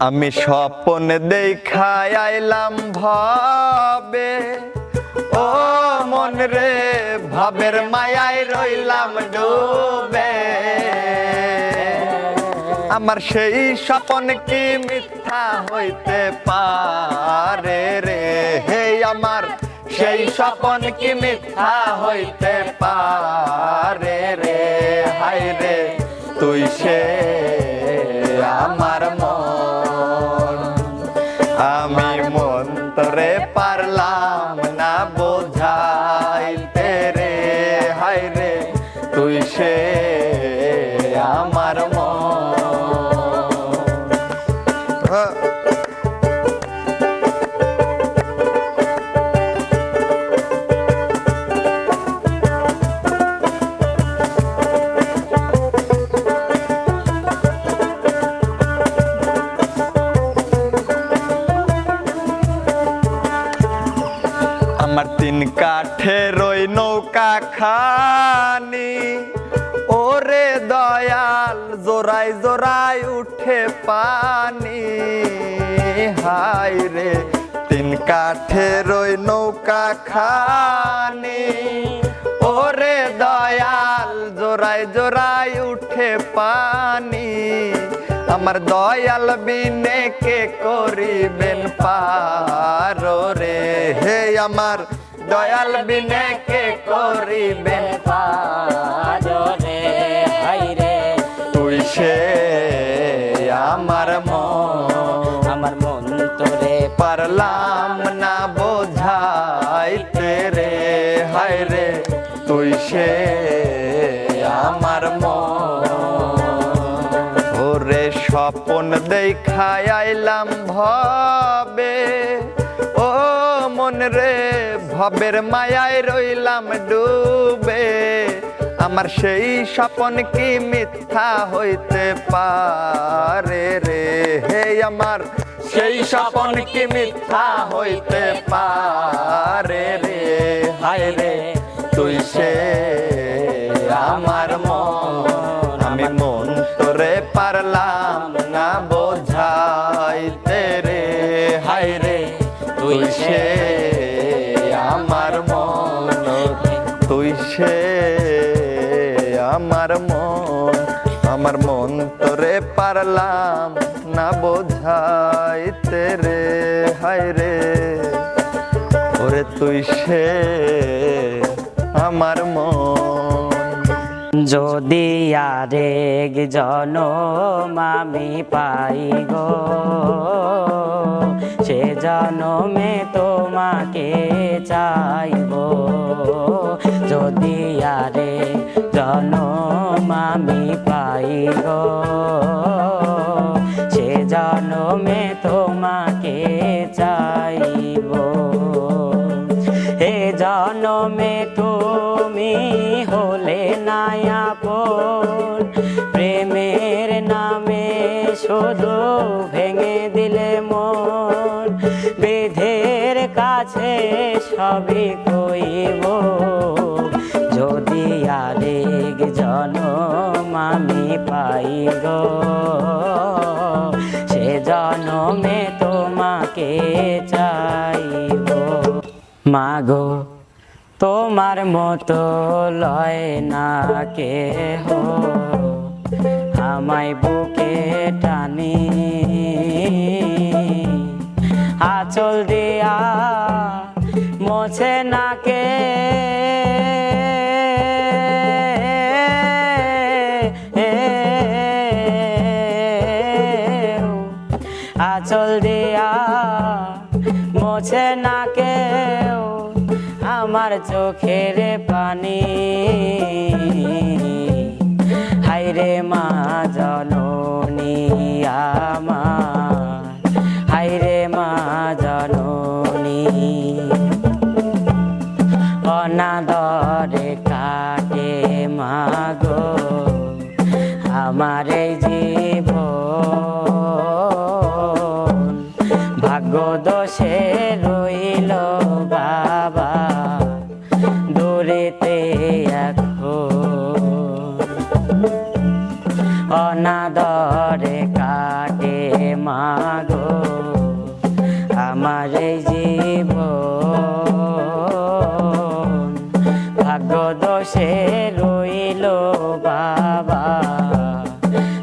আমি স্বপন দেখাই আইলাম ভাবে, ও মন রে, ভাবের মায়ায় রইলাম ডুবে। আমার সেই স্বপন কি মিথ্যা হইতে পারে রে? হে আমার সেই স্বপন কি মিথ্যা হইতে পারে রে? হাই রে, তুই সে সে আমার তিন কাঠের ওই নৌকা খানি। ওরে দয়াল জোরাই জোরাই উঠে পানি। হাই রে, তিন কাঠের ওই নৌকা খানি। ওরে দয়াল জোরাই জোরাই উঠে পানি। আমার দয়াল বিনে কে করিবেন পারো রে? হে আমার দয়াল বিনে কে করিবেন পাজরে হাইরে তুই সে আমার মন আমার মন তোরে পারলাম না বোঝাইতে রে। হায় রে। তুই সে স্বপন দেখাই আইলাম ভবে। ও মন রে, ভবের মায়ায় রইলাম ডুবে। আমার সেই স্বপন কি মিথ্যা হইতে পারে রে? হে আমার সেই স্বপন কি মিথ্যা হইতে পারে রে? হায় রে, তুই সে আমার মন। আমি মন তোরে পারলাম আমার মন আমার মন তোরে পারলাম না বোঝাইতে রে, হায় রে। ওরে তুই সে আমার মন। যদি আরেক জনম আমি পাই গো, সে জনমে তোমাকে চাইব। যদি আরে আমি পাই গো সে জনমে তোমাকে চাইব। হে জনমে তুমি হলে নায়াপন প্রেমের নামে শুধু ভেঙে দিলে মন। বেধের কাছে সবই কইব। যদি আরেক জনম আমি পাই গো, সে জনমে তোমাকে চাইব মাগো, তোমার মতো লয় না কে হো আমায় বুকে টানি। আচল দিয়া মোছে না কে মোছে না কেউ আমার চোখের পানি। হাইরে মা জননী আমার। অনাদরে কাটে মাগো, আমার এই জীবন। ভাগ্য দোষে রইল বাবা,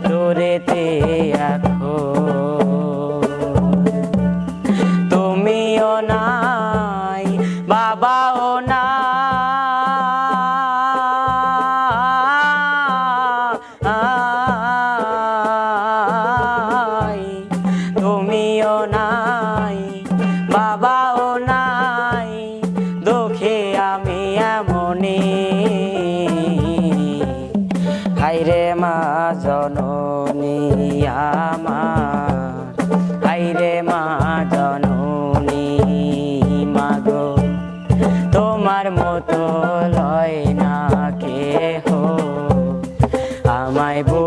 দূরেতে তুমিও নাই, বাবাও নাই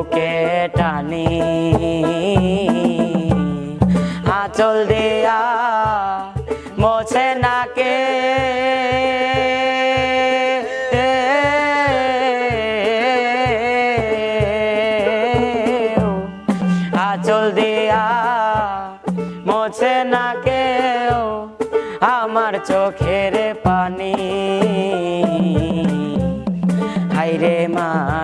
বুকে টানি। আঁচল দেয়া মোছে নাকে। আঁচল দিয়া মোছে না কেউ আমার চোখের পানি। হাইরে মা।